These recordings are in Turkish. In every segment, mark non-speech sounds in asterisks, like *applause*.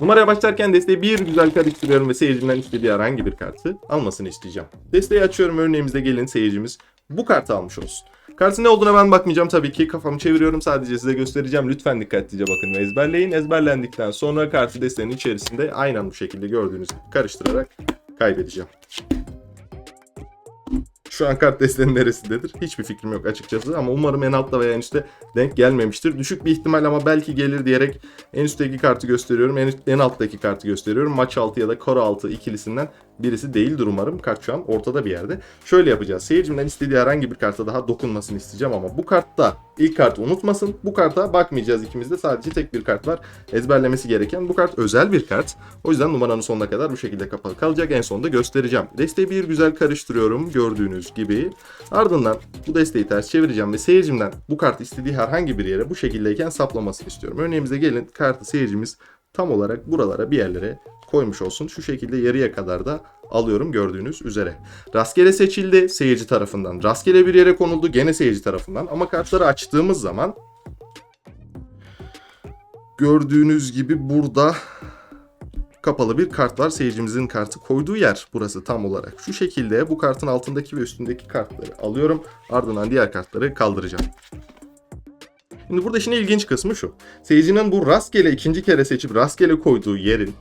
Numaraya başlarken desteği bir güzel karıştırıyorum ve seyircimden istediği herhangi bir kartı almasını isteyeceğim. Desteği açıyorum örneğimizde gelin seyircimiz bu kartı almış olsun. Kartın ne olduğuna ben bakmayacağım tabii ki. Kafamı çeviriyorum sadece size göstereceğim. Lütfen dikkatlice bakın ve ezberleyin. Ezberlendikten sonra kartı desteğinin içerisinde aynen bu şekilde gördüğünüz gibi karıştırarak kaybedeceğim. Şu an kart desteğinin neresindedir? Hiçbir fikrim yok açıkçası ama umarım en altta veya en üstte denk gelmemiştir. Düşük bir ihtimal ama belki gelir diyerek en üstteki kartı gösteriyorum. En, üst- en alttaki kartı gösteriyorum. Maç 6 ya da koro 6 ikilisinden birisi değildir umarım. Kart şu an ortada bir yerde. Şöyle yapacağız. Seyircimden istediği herhangi bir karta daha dokunmasını isteyeceğim ama bu kartta ilk kartı unutmasın. Bu karta bakmayacağız ikimiz de. Sadece tek bir kart var. Ezberlemesi gereken. Bu kart özel bir kart. O yüzden numaranın sonuna kadar bu şekilde kapalı kalacak. En sonunda göstereceğim. Desteği bir güzel karıştırıyorum gördüğünüz gibi. Ardından bu desteği ters çevireceğim ve seyircimden bu kartı istediği herhangi bir yere bu şekildeyken saplamasını istiyorum. Örneğimize gelin kartı seyircimiz tam olarak buralara bir yerlere koymuş olsun. Şu şekilde yarıya kadar da alıyorum gördüğünüz üzere. Rastgele seçildi seyirci tarafından. Rastgele bir yere konuldu gene seyirci tarafından. Ama kartları açtığımız zaman gördüğünüz gibi burada kapalı bir kart var. Seyircimizin kartı koyduğu yer burası tam olarak. Şu şekilde bu kartın altındaki ve üstündeki kartları alıyorum. Ardından diğer kartları kaldıracağım. Şimdi burada işin ilginç kısmı şu. Seyircinin bu rastgele ikinci kere seçip rastgele koyduğu yerin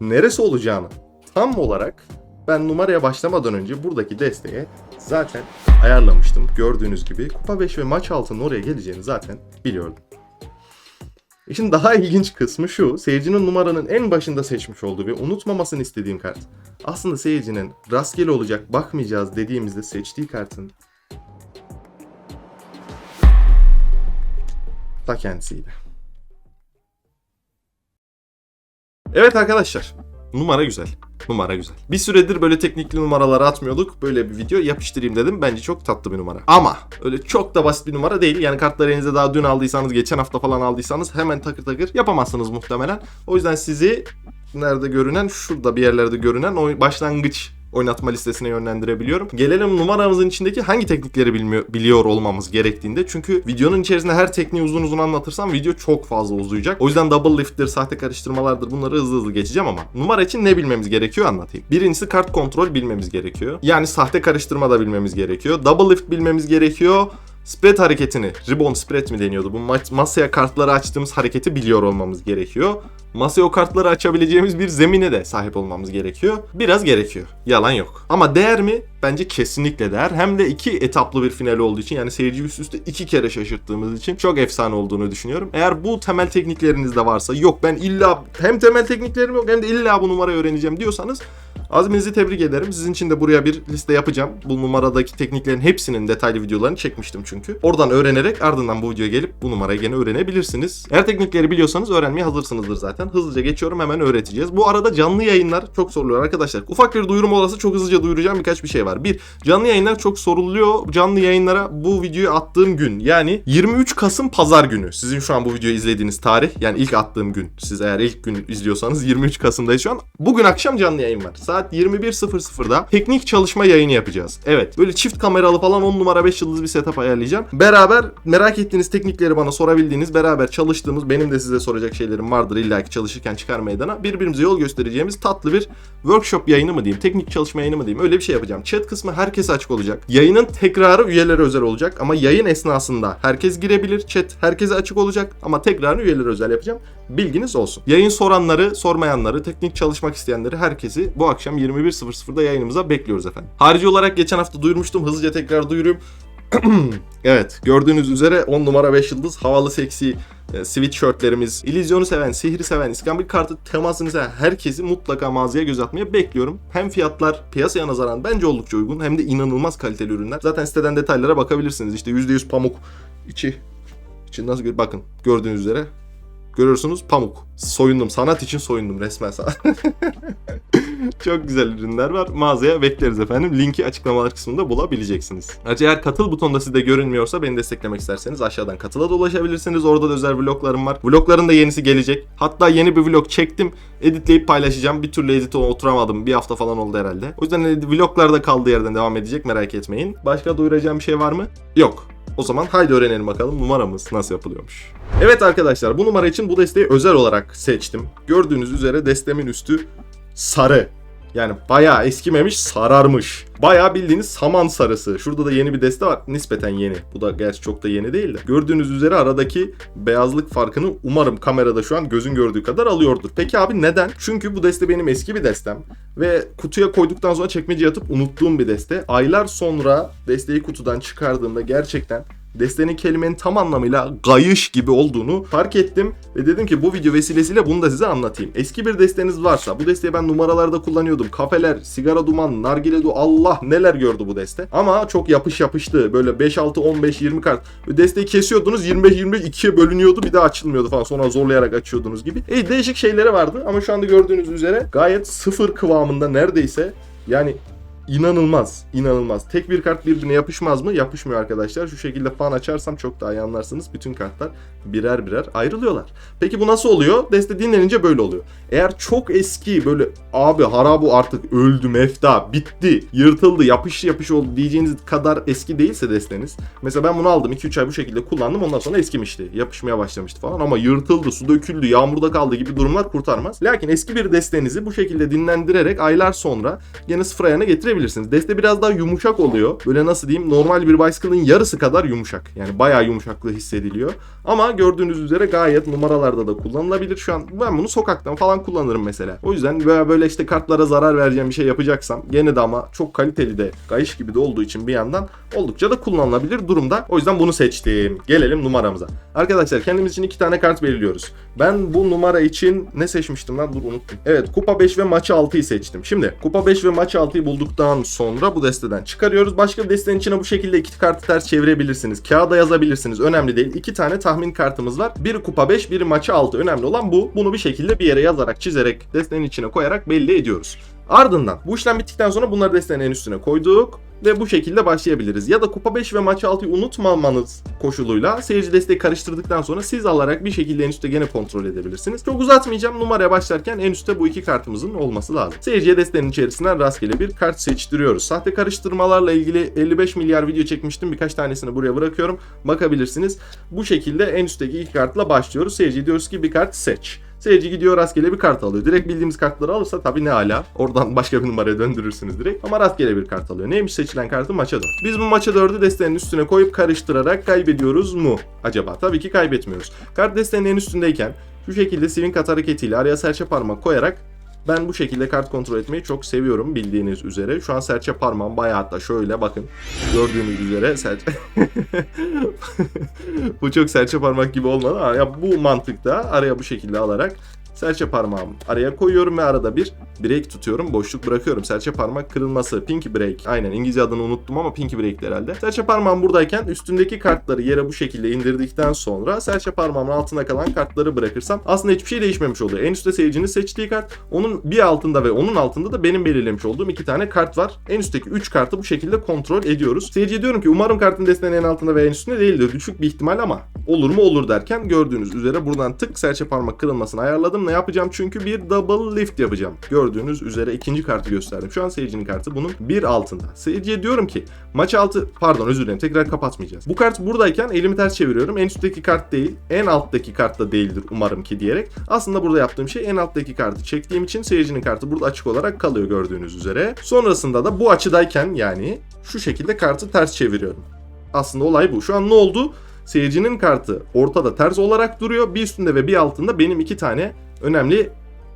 neresi olacağını tam olarak ben numaraya başlamadan önce buradaki desteğe zaten ayarlamıştım. Gördüğünüz gibi kupa 5 ve maç altının oraya geleceğini zaten biliyordum. İşin daha ilginç kısmı şu. Seyircinin numaranın en başında seçmiş olduğu ve unutmamasını istediğim kart. Aslında seyircinin rastgele olacak bakmayacağız dediğimizde seçtiği kartın ta kendisiydi. Evet arkadaşlar. Numara güzel. Numara güzel. Bir süredir böyle teknikli numaraları atmıyorduk. Böyle bir video yapıştırayım dedim. Bence çok tatlı bir numara. Ama öyle çok da basit bir numara değil. Yani kartları elinize daha dün aldıysanız, geçen hafta falan aldıysanız hemen takır takır yapamazsınız muhtemelen. O yüzden sizi nerede görünen, şurada bir yerlerde görünen o başlangıç oynatma listesine yönlendirebiliyorum. Gelelim numaramızın içindeki hangi teknikleri bilmiyor, biliyor olmamız gerektiğinde. Çünkü videonun içerisinde her tekniği uzun uzun anlatırsam video çok fazla uzayacak. O yüzden double lift'tir, sahte karıştırmalardır bunları hızlı hızlı geçeceğim ama numara için ne bilmemiz gerekiyor anlatayım. Birincisi kart kontrol bilmemiz gerekiyor. Yani sahte karıştırma da bilmemiz gerekiyor. Double lift bilmemiz gerekiyor. Spread hareketini, ribbon spread mi deniyordu? Bu ma- masaya kartları açtığımız hareketi biliyor olmamız gerekiyor. Masaya o kartları açabileceğimiz bir zemine de sahip olmamız gerekiyor. Biraz gerekiyor. Yalan yok. Ama değer mi? Bence kesinlikle değer. Hem de iki etaplı bir final olduğu için yani seyirci üst üste iki kere şaşırttığımız için çok efsane olduğunu düşünüyorum. Eğer bu temel teknikleriniz de varsa yok ben illa hem temel tekniklerim yok hem de illa bu numarayı öğreneceğim diyorsanız Azminizi tebrik ederim. Sizin için de buraya bir liste yapacağım. Bu numaradaki tekniklerin hepsinin detaylı videolarını çekmiştim çünkü. Oradan öğrenerek ardından bu videoya gelip bu numarayı gene öğrenebilirsiniz. Eğer teknikleri biliyorsanız öğrenmeye hazırsınızdır zaten. Hızlıca geçiyorum hemen öğreteceğiz. Bu arada canlı yayınlar çok soruluyor arkadaşlar. Ufak bir duyurum olası çok hızlıca duyuracağım birkaç bir şey var. Bir, canlı yayınlar çok soruluyor. Canlı yayınlara bu videoyu attığım gün yani 23 Kasım pazar günü. Sizin şu an bu videoyu izlediğiniz tarih yani ilk attığım gün. Siz eğer ilk gün izliyorsanız 23 Kasım'dayız şu an. Bugün akşam canlı yayın var. Saat 21.00'da teknik çalışma yayını yapacağız. Evet böyle çift kameralı falan 10 numara 5 yıldız bir setup ayarlayacağım. Beraber merak ettiğiniz teknikleri bana sorabildiğiniz, beraber çalıştığımız, benim de size soracak şeylerim vardır illaki çalışırken çıkar meydana. Birbirimize yol göstereceğimiz tatlı bir workshop yayını mı diyeyim, teknik çalışma yayını mı diyeyim öyle bir şey yapacağım. Chat kısmı herkese açık olacak. Yayının tekrarı üyelere özel olacak ama yayın esnasında herkes girebilir. Chat herkese açık olacak ama tekrarını üyelere özel yapacağım. Bilginiz olsun. Yayın soranları, sormayanları, teknik çalışmak isteyenleri herkesi bu akşam 21.00'da yayınımıza bekliyoruz efendim. Harici olarak geçen hafta duyurmuştum. Hızlıca tekrar duyurayım. *clears throat* evet gördüğünüz üzere 10 numara 5 yıldız havalı seksi e, sweatshirtlerimiz, illüzyonu seven, sihri seven, iskambil kartı temasını seven herkesi mutlaka mağazaya göz atmaya bekliyorum. Hem fiyatlar piyasaya nazaran bence oldukça uygun hem de inanılmaz kaliteli ürünler. Zaten siteden detaylara bakabilirsiniz. İşte %100 pamuk içi. İçi nasıl gör- bakın gördüğünüz üzere Görüyorsunuz pamuk. Soyundum. Sanat için soyundum resmen sana. *laughs* Çok güzel ürünler var. Mağazaya bekleriz efendim. Linki açıklamalar kısmında bulabileceksiniz. Ayrıca eğer katıl butonu da sizde görünmüyorsa beni desteklemek isterseniz aşağıdan katıla da ulaşabilirsiniz. Orada da özel vloglarım var. Vlogların da yenisi gelecek. Hatta yeni bir vlog çektim. Editleyip paylaşacağım. Bir türlü edite oturamadım. Bir hafta falan oldu herhalde. O yüzden vloglar da kaldığı yerden devam edecek. Merak etmeyin. Başka duyuracağım bir şey var mı? Yok. O zaman haydi öğrenelim bakalım numaramız nasıl yapılıyormuş. Evet arkadaşlar bu numara için bu desteği özel olarak seçtim. Gördüğünüz üzere destemin üstü sarı. Yani bayağı eskimemiş sararmış. Bayağı bildiğiniz saman sarısı. Şurada da yeni bir deste var. Nispeten yeni. Bu da gerçi çok da yeni değil de. Gördüğünüz üzere aradaki beyazlık farkını umarım kamerada şu an gözün gördüğü kadar alıyordur. Peki abi neden? Çünkü bu deste benim eski bir destem. Ve kutuya koyduktan sonra çekmeceye atıp unuttuğum bir deste. Aylar sonra desteği kutudan çıkardığımda gerçekten destenin kelimenin tam anlamıyla gayış gibi olduğunu fark ettim ve dedim ki bu video vesilesiyle bunu da size anlatayım. Eski bir desteniz varsa bu desteği ben numaralarda kullanıyordum. Kafeler, sigara duman, nargile du Allah neler gördü bu deste. Ama çok yapış yapıştı. Böyle 5 6 15 20 kart. Desteği kesiyordunuz 25 25 ikiye bölünüyordu bir daha açılmıyordu falan. Sonra zorlayarak açıyordunuz gibi. E değişik şeyleri vardı ama şu anda gördüğünüz üzere gayet sıfır kıvamında neredeyse. Yani İnanılmaz, inanılmaz. Tek bir kart birbirine yapışmaz mı? Yapışmıyor arkadaşlar. Şu şekilde fan açarsam çok daha iyi anlarsınız. Bütün kartlar birer birer ayrılıyorlar. Peki bu nasıl oluyor? Deste dinlenince böyle oluyor. Eğer çok eski böyle abi harabu artık öldü mefta bitti yırtıldı yapış yapış oldu diyeceğiniz kadar eski değilse desteniz. Mesela ben bunu aldım 2-3 ay bu şekilde kullandım ondan sonra eskimişti. Yapışmaya başlamıştı falan ama yırtıldı su döküldü yağmurda kaldı gibi durumlar kurtarmaz. Lakin eski bir destenizi bu şekilde dinlendirerek aylar sonra gene sıfır ayağına getirebilirsiniz. Deste biraz daha yumuşak oluyor. Böyle nasıl diyeyim normal bir bicycle'ın yarısı kadar yumuşak. Yani bayağı yumuşaklığı hissediliyor. Ama gördüğünüz üzere gayet numaralarda da kullanılabilir. Şu an ben bunu sokaktan falan kullanırım mesela. O yüzden böyle işte kartlara zarar vereceğim bir şey yapacaksam gene de ama çok kaliteli de kayış gibi de olduğu için bir yandan oldukça da kullanılabilir durumda. O yüzden bunu seçtim. Gelelim numaramıza. Arkadaşlar kendimiz için iki tane kart belirliyoruz. Ben bu numara için ne seçmiştim lan? Dur unuttum. Evet Kupa 5 ve maçı 6'yı seçtim. Şimdi Kupa 5 ve maçı 6'yı bulduktan sonra bu desteden çıkarıyoruz. Başka bir destenin içine bu şekilde iki kartı ters çevirebilirsiniz. Kağıda yazabilirsiniz. Önemli değil. İki tane tahmin kartımız var. Biri Kupa 5, biri maçı 6. Önemli olan bu. Bunu bir şekilde bir yere yazarak, çizerek, destenin içine koyarak belli ediyoruz. Ardından bu işlem bittikten sonra bunları destenin en üstüne koyduk ve bu şekilde başlayabiliriz. Ya da kupa 5 ve maç 6'yı unutmamanız koşuluyla seyirci desteği karıştırdıktan sonra siz alarak bir şekilde en üstte gene kontrol edebilirsiniz. Çok uzatmayacağım. Numaraya başlarken en üstte bu iki kartımızın olması lazım. Seyirciye desteğin içerisinden rastgele bir kart seçtiriyoruz. Sahte karıştırmalarla ilgili 55 milyar video çekmiştim. Birkaç tanesini buraya bırakıyorum. Bakabilirsiniz. Bu şekilde en üstteki iki kartla başlıyoruz. Seyirci diyoruz ki bir kart seç. Seyirci gidiyor rastgele bir kart alıyor. Direkt bildiğimiz kartları alırsa tabii ne ala. Oradan *laughs* başka bir numaraya döndürürsünüz direkt. Ama rastgele bir kart alıyor. Neymiş seçilen kartı? Maça 4. Biz bu maça 4'ü destenin üstüne koyup karıştırarak kaybediyoruz mu? Acaba? Tabii ki kaybetmiyoruz. Kart destenin en üstündeyken şu şekilde swing at hareketiyle araya serçe parmak koyarak ben bu şekilde kart kontrol etmeyi çok seviyorum bildiğiniz üzere. Şu an serçe parmağım bayağı hatta şöyle bakın. Gördüğünüz üzere serçe... *laughs* bu çok serçe parmak gibi olmadı ama ya bu mantıkta araya bu şekilde alarak serçe parmağımı araya koyuyorum ve arada bir break tutuyorum. Boşluk bırakıyorum. Serçe parmak kırılması. Pinky break. Aynen İngilizce adını unuttum ama pinky break herhalde. Serçe parmağım buradayken üstündeki kartları yere bu şekilde indirdikten sonra serçe parmağımın altına kalan kartları bırakırsam aslında hiçbir şey değişmemiş oluyor. En üstte seyircinin seçtiği kart. Onun bir altında ve onun altında da benim belirlemiş olduğum iki tane kart var. En üstteki 3 kartı bu şekilde kontrol ediyoruz. Seyirciye diyorum ki umarım kartın desteğinin en altında ve en üstünde değildir. Düşük bir ihtimal ama olur mu olur derken gördüğünüz üzere buradan tık serçe parmak kırılmasını ayarladım. Ne yapacağım? Çünkü bir double lift yapacağım. Gördüğünüz üzere ikinci kartı gösterdim. Şu an seyircinin kartı bunun bir altında. Seyirciye diyorum ki maç altı pardon özür dilerim tekrar kapatmayacağız. Bu kart buradayken elimi ters çeviriyorum. En üstteki kart değil en alttaki kart da değildir umarım ki diyerek. Aslında burada yaptığım şey en alttaki kartı çektiğim için seyircinin kartı burada açık olarak kalıyor gördüğünüz üzere. Sonrasında da bu açıdayken yani şu şekilde kartı ters çeviriyorum. Aslında olay bu. Şu an ne oldu? Seyircinin kartı ortada ters olarak duruyor. Bir üstünde ve bir altında benim iki tane önemli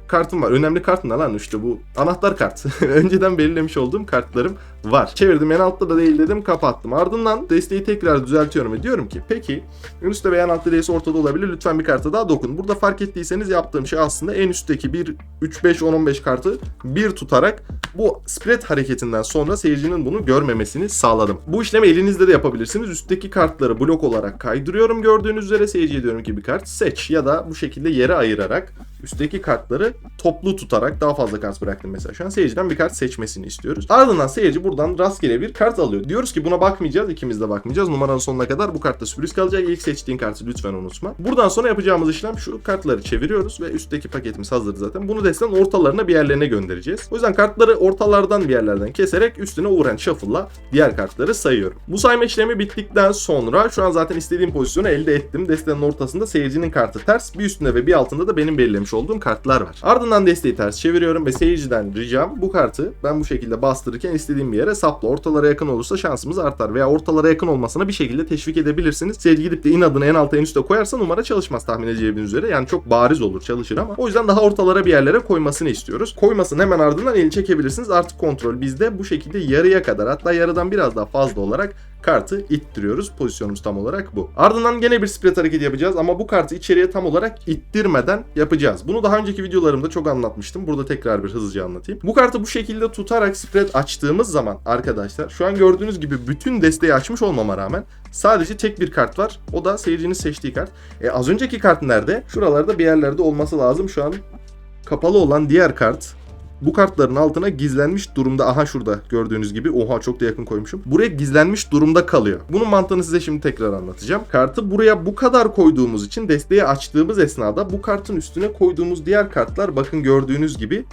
kartım var. Önemli kart ne lan işte bu anahtar kart. *laughs* Önceden belirlemiş olduğum kartlarım var. Çevirdim en altta da değil dedim kapattım. Ardından desteği tekrar düzeltiyorum ve diyorum ki peki en üstte veya en altta değilse ortada olabilir. Lütfen bir karta daha dokun. Burada fark ettiyseniz yaptığım şey aslında en üstteki bir 3 5 10 15 kartı bir tutarak bu spread hareketinden sonra seyircinin bunu görmemesini sağladım. Bu işlemi elinizde de yapabilirsiniz. Üstteki kartları blok olarak kaydırıyorum gördüğünüz üzere seyirciye diyorum ki bir kart seç ya da bu şekilde yere ayırarak üstteki kartları toplu tutarak daha fazla kart bıraktım mesela. Şu an seyirciden bir kart seçmesini istiyoruz. Ardından seyirci buradan rastgele bir kart alıyor. Diyoruz ki buna bakmayacağız. ikimiz de bakmayacağız. Numaranın sonuna kadar bu kartta sürpriz kalacak. İlk seçtiğin kartı lütfen unutma. Buradan sonra yapacağımız işlem şu. Kartları çeviriyoruz ve üstteki paketimiz hazır zaten. Bunu desten ortalarına bir yerlerine göndereceğiz. O yüzden kartları ortalardan bir yerlerden keserek üstüne uğrayan shuffle'la diğer kartları sayıyorum. Bu sayma işlemi bittikten sonra şu an zaten istediğim pozisyonu elde ettim. Destenin ortasında seyircinin kartı ters, bir üstünde ve bir altında da benim belirlemiş olduğum kartlar var. Ardından desteği ters çeviriyorum ve seyirciden ricam bu kartı ben bu şekilde bastırırken istediğim bir yere sapla. Ortalara yakın olursa şansımız artar veya ortalara yakın olmasına bir şekilde teşvik edebilirsiniz. Seyirci gidip de inadını en alta en üste koyarsa numara çalışmaz tahmin edeceğiniz üzere. Yani çok bariz olur çalışır ama o yüzden daha ortalara bir yerlere koymasını istiyoruz. Koymasın hemen ardından eli çekebilirsiniz. Artık kontrol bizde bu şekilde yarıya kadar hatta yarıdan biraz daha fazla olarak kartı ittiriyoruz. Pozisyonumuz tam olarak bu. Ardından gene bir split hareket yapacağız ama bu kartı içeriye tam olarak ittirmeden yapacağız. Bunu daha önceki videolarımda çok anlatmıştım. Burada tekrar bir hızlıca anlatayım. Bu kartı bu şekilde tutarak split açtığımız zaman arkadaşlar şu an gördüğünüz gibi bütün desteği açmış olmama rağmen sadece tek bir kart var. O da seyircinin seçtiği kart. E, az önceki kart nerede? Şuralarda bir yerlerde olması lazım. Şu an kapalı olan diğer kart bu kartların altına gizlenmiş durumda. Aha şurada gördüğünüz gibi. Oha çok da yakın koymuşum. Buraya gizlenmiş durumda kalıyor. Bunun mantığını size şimdi tekrar anlatacağım. Kartı buraya bu kadar koyduğumuz için desteği açtığımız esnada bu kartın üstüne koyduğumuz diğer kartlar bakın gördüğünüz gibi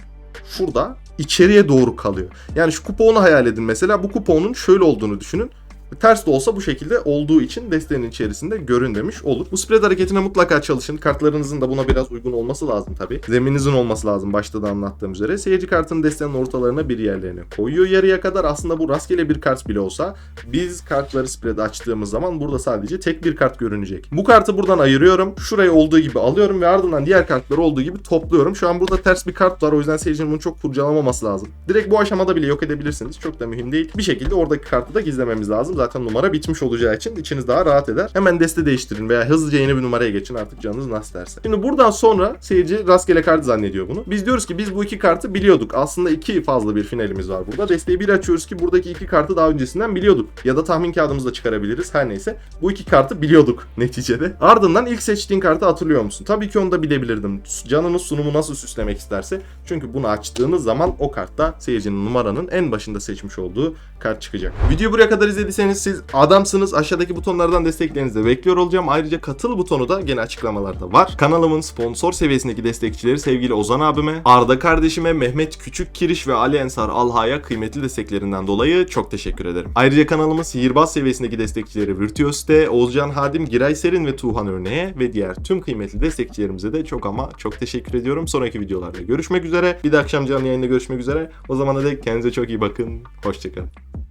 şurada içeriye doğru kalıyor. Yani şu kuponu hayal edin mesela. Bu kuponun şöyle olduğunu düşünün. Ters de olsa bu şekilde olduğu için desteğin içerisinde görün demiş olur. Bu spread hareketine mutlaka çalışın. Kartlarınızın da buna biraz uygun olması lazım tabii. Zemininizin olması lazım başta da anlattığım üzere. Seyirci kartını desteğin ortalarına bir yerlerine koyuyor yarıya kadar. Aslında bu rastgele bir kart bile olsa biz kartları spread açtığımız zaman burada sadece tek bir kart görünecek. Bu kartı buradan ayırıyorum. Şurayı olduğu gibi alıyorum ve ardından diğer kartları olduğu gibi topluyorum. Şu an burada ters bir kart var. O yüzden seyircinin bunu çok kurcalamaması lazım. Direkt bu aşamada bile yok edebilirsiniz. Çok da mühim değil. Bir şekilde oradaki kartı da gizlememiz lazım. Zaten numara bitmiş olacağı için içiniz daha rahat eder. Hemen deste değiştirin veya hızlıca yeni bir numaraya geçin artık canınız nasıl derse. Şimdi buradan sonra seyirci rastgele kart zannediyor bunu. Biz diyoruz ki biz bu iki kartı biliyorduk. Aslında iki fazla bir finalimiz var burada. Desteği bir açıyoruz ki buradaki iki kartı daha öncesinden biliyorduk. Ya da tahmin kağıdımızda çıkarabiliriz. Her neyse. Bu iki kartı biliyorduk *laughs* neticede. Ardından ilk seçtiğin kartı hatırlıyor musun? Tabii ki onu da bilebilirdim. Canınız sunumu nasıl süslemek isterse. Çünkü bunu açtığınız zaman o kartta seyircinin numaranın en başında seçmiş olduğu kart çıkacak. Videoyu buraya kadar izlediyseniz siz adamsınız. Aşağıdaki butonlardan desteklerinizi de bekliyor olacağım. Ayrıca katıl butonu da gene açıklamalarda var. Kanalımın sponsor seviyesindeki destekçileri sevgili Ozan abime, Arda kardeşime, Mehmet Küçük Kiriş ve Ali Ensar Alha'ya kıymetli desteklerinden dolayı çok teşekkür ederim. Ayrıca kanalımın sihirbaz seviyesindeki destekçileri Virtuos'te, Oğuzcan Hadim, Giray Serin ve Tuğhan Örneğe ve diğer tüm kıymetli destekçilerimize de çok ama çok teşekkür ediyorum. Sonraki videolarda görüşmek üzere. Bir de akşam canlı yayında görüşmek üzere. O zamana dek kendinize çok iyi bakın. Hoşçakalın.